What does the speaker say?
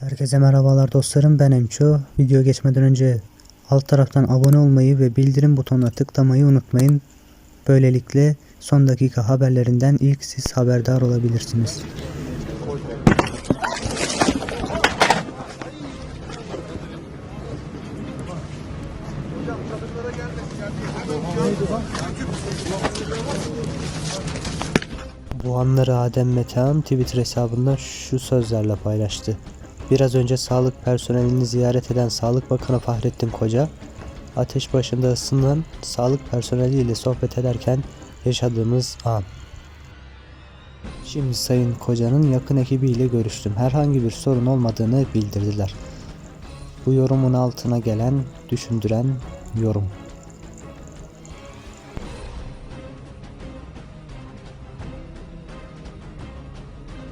Herkese merhabalar dostlarım ben Emço. Video geçmeden önce alt taraftan abone olmayı ve bildirim butonuna tıklamayı unutmayın. Böylelikle son dakika haberlerinden ilk siz haberdar olabilirsiniz. Bu anları Adem Metehan Twitter hesabından şu sözlerle paylaştı. Biraz önce sağlık personelini ziyaret eden Sağlık Bakanı Fahrettin Koca, ateş başında ısınan sağlık personeliyle sohbet ederken yaşadığımız an. Şimdi Sayın Koca'nın yakın ekibiyle görüştüm. Herhangi bir sorun olmadığını bildirdiler. Bu yorumun altına gelen, düşündüren yorum.